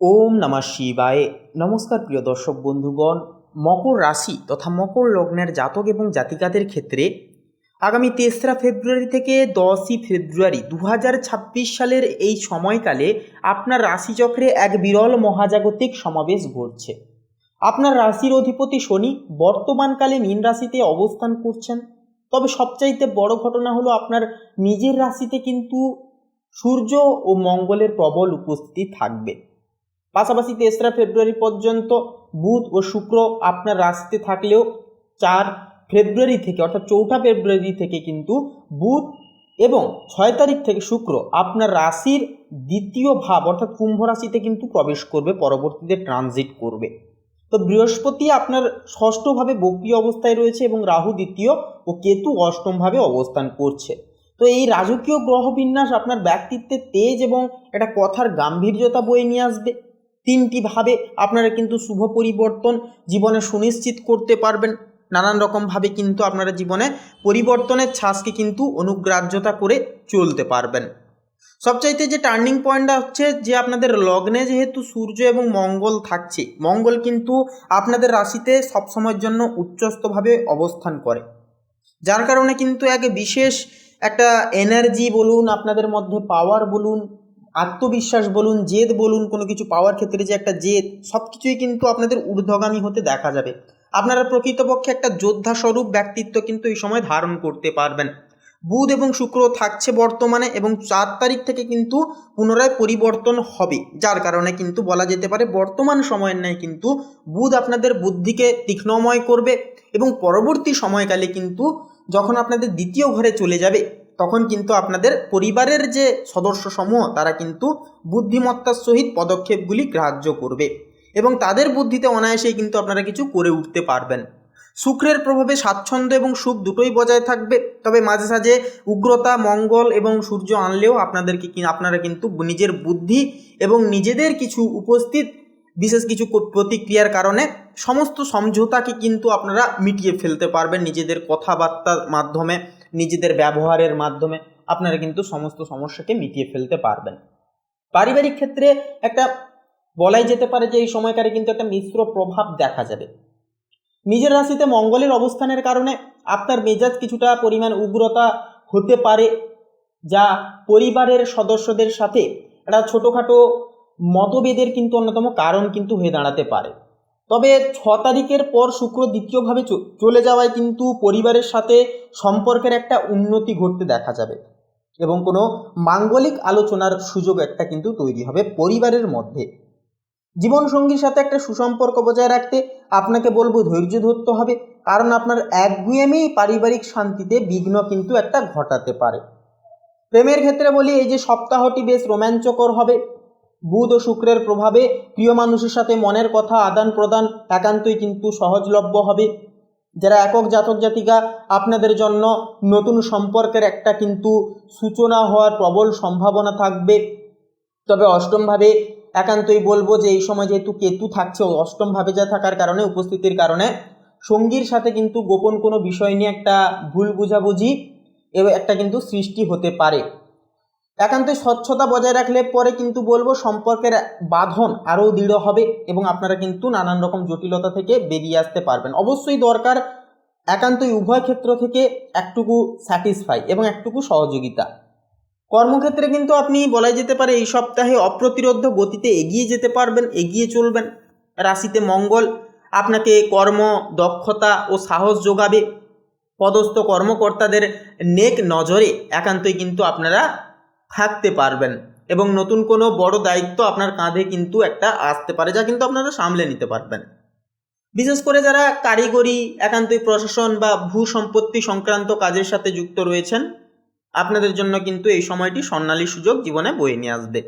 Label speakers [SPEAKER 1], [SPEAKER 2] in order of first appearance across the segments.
[SPEAKER 1] ওম নমঃ শিবায়। নমস্কার প্রিয় দর্শক বন্ধুগণ, মকর রাশি তথা মকর লগ্নের জাতক এবং জাতিকাদের ক্ষেত্রে আগামী তেসরা ফেব্রুয়ারি থেকে দশই ফেব্রুয়ারি দু সালের এই সময়কালে আপনার রাশিচক্রে এক বিরল মহাজাগতিক সমাবেশ ঘটছে। আপনার রাশির অধিপতি শনি বর্তমানকালে মীন রাশিতে অবস্থান করছেন। তবে সবচাইতে বড় ঘটনা হলো আপনার নিজের রাশিতে কিন্তু সূর্য ও মঙ্গলের প্রবল উপস্থিতি থাকবে। পাশাপাশি তেসরা ফেব্রুয়ারি পর্যন্ত বুধ ও শুক্র আপনার রাশিতে থাকলেও চার ফেব্রুয়ারি থেকে, অর্থাৎ চৌঠা ফেব্রুয়ারি থেকে কিন্তু বুধ এবং ছয় তারিখ থেকে শুক্র আপনার রাশির দ্বিতীয় ভাব, অর্থাৎ কুম্ভ রাশিতে কিন্তু প্রবেশ করবে, পরবর্তীতে ট্রানজিট করবে। তো বৃহস্পতি আপনার ষষ্ঠভাবে বক্রিয় অবস্থায় রয়েছে এবং রাহু দ্বিতীয় ও কেতু অষ্টমভাবে অবস্থান করছে। তো এই রাজকীয় গ্রহবিন্যাস আপনার ব্যক্তিত্বের তেজ এবং একটা কথার গাম্ভীর্যতা বয়ে নিয়ে আসবে। তিনটি ভাবে আপনারা কিন্তু শুভ পরিবর্তন জীবনে সুনিশ্চিত করতে পারবেন। নানান রকমভাবে কিন্তু আপনারা জীবনে পরিবর্তনের ছাঁচকে কিন্তু অনুগ্রাহ্যতা করে চলতে পারবেন। সবচাইতে যে টার্নিং পয়েন্টটা হচ্ছে যে আপনাদের লগ্নে যেহেতু সূর্য এবং মঙ্গল থাকছে, মঙ্গল কিন্তু আপনাদের রাশিতে সবসময়ের জন্য উচ্চস্থভাবে অবস্থান করে। যার কারণে কিন্তু এক বিশেষ একটা এনার্জি বলুন, আপনাদের মধ্যে পাওয়ার বলুন আত্মবিশ্বাস বলুন, জেদ বলুন, কোনো কিছু পাওয়ার ক্ষেত্রে যে একটা জেদ সব কিছুই কিন্তু আপনাদের ঊর্ধ্বগামী হতে দেখা যাবে। আপনারা প্রকৃতপক্ষে একটা যোদ্ধা স্বরূপ ব্যক্তিত্ব কিন্তু এই সময় ধারণ করতে পারবেন। বুধ এবং শুক্র থাকছে বর্তমানে এবং চার তারিখ থেকে কিন্তু পুনরায় পরিবর্তন হবে, যার কারণে কিন্তু বলা যেতে পারে বর্তমান সময়ের ন্যায় কিন্তু বুধ আপনাদের বুদ্ধিকে তীক্ষ্ণময় করবে এবং পরবর্তী সময়কালে কিন্তু যখন আপনাদের দ্বিতীয় ঘরে চলে যাবে তখন কিন্তু আপনাদের পরিবারের যে সদস্য সমূহ তারা কিন্তু বুদ্ধিমত্তার সহিত পদক্ষেপগুলি গ্রাহ্য করবে এবং তাদের বুদ্ধিতে অনায়াসেই কিন্তু আপনারা কিছু করে উঠতে পারবেন। শুক্রের প্রভাবে স্বাচ্ছন্দ্য এবং সুখ দুটোই বজায় থাকবে, তবে মাঝে সাঝে উগ্রতা, মঙ্গল এবং সূর্য আনলেও আপনাদেরকে আপনারা কিন্তু নিজের বুদ্ধি এবং নিজেদের কিছু উপস্থিত বিশেষ কিছু প্রতিক্রিয়ার কারণে সমস্ত সমঝোতাকে কিন্তু আপনারা মিটিয়ে ফেলতে পারবেন নিজেদের কথাবার্তার মাধ্যমে। নিজেদের ব্যবহারের মাধ্যমে আপনারা কিন্তু সমস্ত সমস্যাকে মিটিয়ে ফেলতে পারবেন। পারিবারিক ক্ষেত্রে একটা বলাই যেতে পারে যে এই সময়কারে কিন্তু একটা মিশ্র প্রভাব দেখা যাবে। নিজের রাশিতে মঙ্গলের অবস্থানের কারণে আপনার মেজাজ কিছুটা পরিমাণ উগ্রতা হতে পারে, যা পরিবারের সদস্যদের সাথে একটা ছোটোখাটো মতভেদের কিন্তু অন্যতম কারণ কিন্তু হয়ে দাঁড়াতে পারে। তবে ছ তারিখের পর শুক্র দ্বিতীয়ভাবে চলে যাওয়ায় কিন্তু পরিবারের সাথে সম্পর্কের একটা উন্নতি ঘটতে দেখা যাবে এবং কোনো মাঙ্গলিক আলোচনার সুযোগ একটা কিন্তু তৈরি হবে পরিবারের মধ্যে। জীবনসঙ্গীর সাথে একটা সুসম্পর্ক বজায় রাখতে আপনাকে বলব ধৈর্য ধরতে হবে, কারণ আপনার একগুয়েমেই পারিবারিক শান্তিতে বিঘ্ন কিন্তু একটা ঘটাতে পারে। প্রেমের ক্ষেত্রে বলি, এই যে সপ্তাহটি বেশ রোমাঞ্চকর হবে বুধ ও শুক্রের প্রভাবে প্রিয় মানুষের সাথে মনের কথা আদান প্রদান একান্তই কিন্তু সহজলভ্য হবে। যারা একক জাতক জাতিকা, আপনাদের জন্য নতুন সম্পর্কের একটা কিন্তু সূচনা হওয়ার প্রবল সম্ভাবনা থাকবে। তবে অষ্টমভাবে একান্তই বলব যে এই সময় যেহেতু কেতু থাকছে অষ্টমভাবে যা থাকার কারণে, উপস্থিতির কারণে, সঙ্গীর সাথে কিন্তু গোপন কোনো বিষয় নিয়ে একটা ভুল বুঝাবুঝি একটা কিন্তু সৃষ্টি হতে পারে। একান্তই স্বচ্ছতা বজায় রাখলে পরে কিন্তু বলব সম্পর্কের বাঁধন আরও দৃঢ় হবে এবং আপনারা কিন্তু নানান রকম জটিলতা থেকে বেরিয়ে আসতে পারবেন। অবশ্যই দরকার একান্তই উভয় ক্ষেত্র থেকে একটুকু স্যাটিসফাই এবং একটুকু সহযোগিতা। কর্মক্ষেত্রে কিন্তু আপনি বলাই যেতে পারে এই সপ্তাহে অপ্রতিরোধ গতিতে এগিয়ে যেতে পারবেন, এগিয়ে চলবেন। রাশিতে মঙ্গল আপনাকে কর্ম, দক্ষতা ও সাহস যোগাবে। পদস্থ কর্মকর্তাদের নেক নজরে একান্তই কিন্তু আপনারা থাকতে পারবেন এবং নতুন কোনো বড় দায়িত্ব আপনার কাঁধে কিন্তু একটা আসতে পারে যা কিন্তু আপনারা সামলে নিতে পারবেন। বিশেষ করে যারা কারিগরি, একান্তই প্রশাসন বা ভূ সম্পত্তি সংক্রান্ত কাজের সাথে যুক্ত রয়েছেন, আপনাদের জন্য কিন্তু এই সময়টি স্বর্ণালী সুযোগ জীবনে বয়ে নিয়ে আসবে।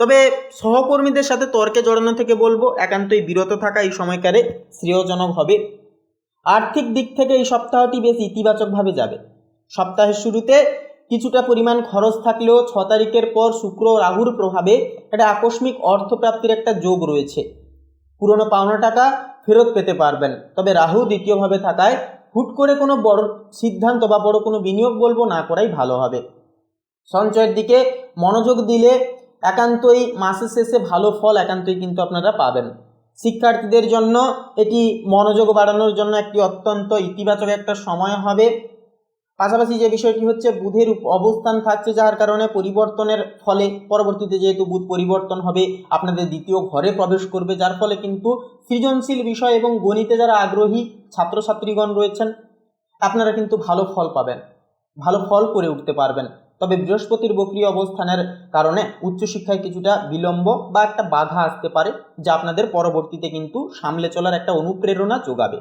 [SPEAKER 1] তবে সহকর্মীদের সাথে তর্কে জড়ানো থেকে বলব, একান্তই বিরত থাকা এই সময়কারে শ্রেয়জনক হবে। আর্থিক দিক থেকে এই সপ্তাহটি বেশ ইতিবাচকভাবে যাবে। সপ্তাহের শুরুতে কিছুটা পরিমাণ খরচ থাকলেও ছ তারিখের পর শুক্র রাহুর প্রভাবে একটা আকস্মিক অর্থপ্রাপ্তির একটা যোগ রয়েছে। পুরনো পাওনা টাকা ফেরত পেতে পারবেন। তবে রাহু দ্বিতীয়ভাবে থাকায় হুট করে কোনো বড় সিদ্ধান্ত বা বড় কোনো বিনিয়োগ বলব না করাই ভালো হবে। সঞ্চয়ের দিকে মনোযোগ দিলে একান্তই মাসের শেষে ভালো ফল একান্তই কিন্তু আপনারা পাবেন। শিক্ষার্থীদের জন্য এটি মনোযোগ বাড়ানোর জন্য একটি অত্যন্ত ইতিবাচক একটা সময় হবে। পাশাপাশি যে বিষয়টি হচ্ছে বুধের অবস্থান থাকছে যার কারণে পরিবর্তনের ফলে পরবর্তীতে যেহেতু বুধ পরিবর্তন হবে, আপনাদের দ্বিতীয় ঘরে প্রবেশ করবে, যার ফলে কিন্তু সৃজনশীল বিষয় এবং গণিতে যারা আগ্রহী ছাত্রছাত্রীগণ রয়েছেন, আপনারা কিন্তু ভালো ফল পাবেন, ভালো ফল করে উঠতে পারবেন। তবে বৃহস্পতির বক্রিয় অবস্থানের কারণে উচ্চশিক্ষায় কিছুটা বিলম্ব বা একটা বাধা আসতে পারে, যা আপনাদের পরবর্তীতে কিন্তু সামলে চলার একটা অনুপ্রেরণা যোগাবে।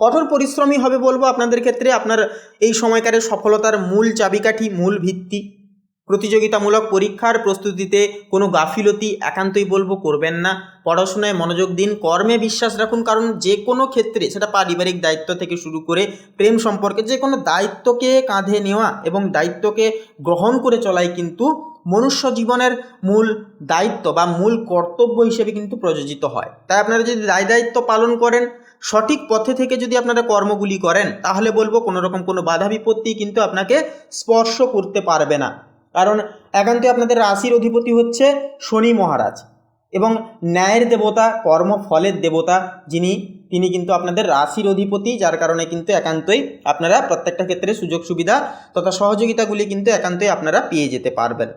[SPEAKER 1] কঠোর পরিশ্রমী হবে বলব আপনাদের ক্ষেত্রে। আপনার এই সময়কারের সফলতার মূল চাবিকাঠি, মূল ভিত্তি। প্রতিযোগিতামূলক পরীক্ষার প্রস্তুতিতে কোনো গাফিলতি একান্তই বলব করবেন না। পড়াশোনায় মনোযোগ দিন, কর্মে বিশ্বাস রাখুন, কারণ যে কোনো ক্ষেত্রে সেটা পারিবারিক দায়িত্ব থেকে শুরু করে প্রেম সম্পর্কে যে কোনো দায়িত্বকে কাঁধে নেওয়া এবং দায়িত্বকে গ্রহণ করে চলাই কিন্তু মনুষ্য জীবনের মূল দায়িত্ব বা মূল কর্তব্য হিসেবে কিন্তু প্রযোজিত হয়। তাই আপনারা যদি দায় দায়িত্ব পালন করেন সঠিক পথে থেকে যদি আপনারা কর্মগুলি করেন, তাহলে বলব কোনো রকম কোনো বাধা বিপত্তি কিন্তু আপনাকে স্পর্শ করতে পারবে না। কারণ একান্তই আপনাদের রাশির অধিপতি হচ্ছে শনি মহারাজ এবং ন্যায়ের দেবতা, কর্মফলের দেবতা যিনি, তিনি কিন্তু আপনাদের রাশির অধিপতি, যার কারণে কিন্তু একান্তই আপনারা প্রত্যেকটা ক্ষেত্রে সুযোগ সুবিধা তথা সহযোগিতাগুলি কিন্তু একান্তই আপনারা পেয়ে যেতে পারবেন।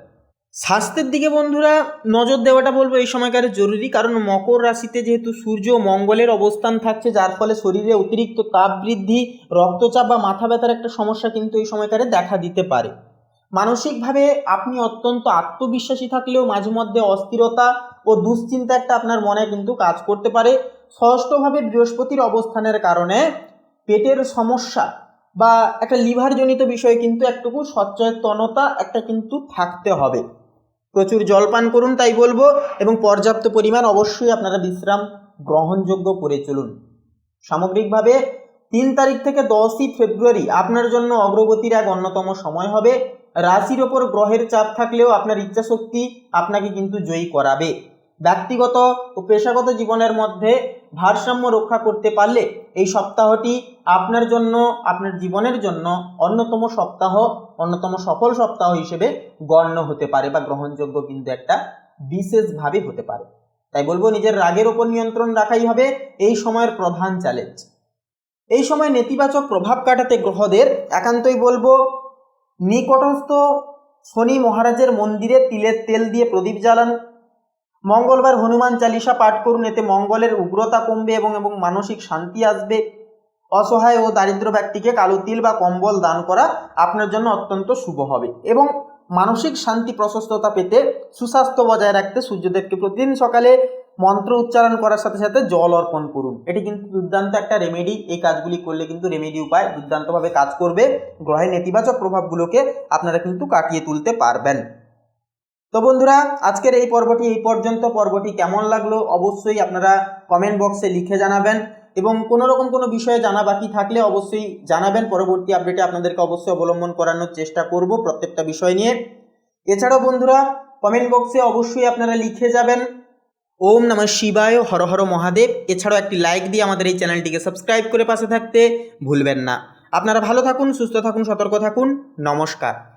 [SPEAKER 1] স্বাস্থ্যের দিকে বন্ধুরা নজর দেওয়াটা বলব এই সময়কারে জরুরি, কারণ মকর রাশিতে যেহেতু সূর্য মঙ্গলের অবস্থান থাকছে, যার ফলে শরীরে অতিরিক্ত তাপ বৃদ্ধি, রক্তচাপ বা মাথা ব্যথার একটা সমস্যা কিন্তু এই সময়কারে দেখা দিতে পারে। মানসিকভাবে আপনি অত্যন্ত আত্মবিশ্বাসী থাকলেও মাঝে মধ্যে অস্থিরতা ও দুশ্চিন্তা একটা আপনার মনে কিন্তু কাজ করতে পারে। ষষ্ঠভাবে বৃহস্পতির অবস্থানের কারণে পেটের সমস্যা বা একটা লিভারজনিত বিষয়ে কিন্তু একটুকু সচেতনতা একটা কিন্তু থাকতে হবে। প্রচুর জলপান করুন, তাই বলব, এবং পর্যাপ্ত পরিমাণ অবশ্যই আপনারা বিশ্রাম গ্রহণযোগ্য করে চলুন। সামগ্রিকভাবে, তিন তারিখ থেকে দশই ফেব্রুয়ারি আপনার জন্য অগ্রগতির এক অন্যতম সময় হবে। রাশির ওপর গ্রহের চাপ থাকলেও আপনার ইচ্ছাশক্তি আপনাকে কিন্তু জয়ী করাবে। ব্যক্তিগত ও পেশাগত জীবনের মধ্যে ভারসাম্য রক্ষা করতে পারলে এই সপ্তাহটি আপনার জন্য, আপনার জীবনের জন্য অন্যতম সপ্তাহ, অন্যতম সফল সপ্তাহ হিসেবে গণ্য হতে পারে বা গ্রহণযোগ্য কিন্তু একটা বিশেষভাবে হতে পারে। তাই বলব নিজের রাগের ওপর নিয়ন্ত্রণ রাখাই হবে এই সময়ের প্রধান চ্যালেঞ্জ এই সময় নেতিবাচক প্রভাব কাটাতে গ্রহদের একান্তই বলব নিকটস্থ শনি মহারাজের মন্দিরে তিলের তেল দিয়ে প্রদীপ জ্বালান মঙ্গলবার হনুমান চালিসা পাঠ করুন, এতে মঙ্গলের উগ্রতা কমবে এবং এবং মানসিক শান্তি আসবে। অসহায় ও দারিদ্র ব্যক্তিকে কালো তিল বা কম্বল দান করা আপনার জন্য অত্যন্ত শুভ হবে। এবং মানসিক শান্তি, প্রশস্ততা পেতে সুস্বাস্থ্য বজায় রাখতে সূর্যদেবকে প্রতিদিন সকালে মন্ত্র উচ্চারণ করার সাথে সাথে জল অর্পণ করুন। এটি কিন্তু দুর্দান্ত একটা রেমেডি এই কাজগুলি করলে কিন্তু রেমেডি উপায় দুর্দান্তভাবে কাজ করবে। গ্রহের নেতিবাচক প্রভাবগুলোকে আপনারা কিন্তু কাটিয়ে তুলতে পারবেন। তো বন্ধুরা, আজকের এই পর্বটি এই পর্যন্ত। পর্বটি কেমন লাগল অবশ্যই আপনারা কমেন্ট বক্সে লিখে জানাবেন এবং কোনো রকম কোনো বিষয়ে জানা বাকি থাকলে অবশ্যই জানাবেন। পরবর্তী আপডেটে আপনাদেরকে অবশ্যই অবলম্বন করানোর চেষ্টা করব প্রত্যেকটা বিষয় নিয়ে। এছাড়াও বন্ধুরা কমেন্ট বক্সে অবশ্যই আপনারা লিখে যাবেন। ওম নমঃ শিবায়, হর হর মহাদেব। এছাড়াও একটি লাইক দিয়ে আমাদের এই চ্যানেলটিকে সাবস্ক্রাইব করে পাশে থাকতে ভুলবেন না। আপনারা ভালো থাকুন, সুস্থ থাকুন, সতর্ক থাকুন। নমস্কার।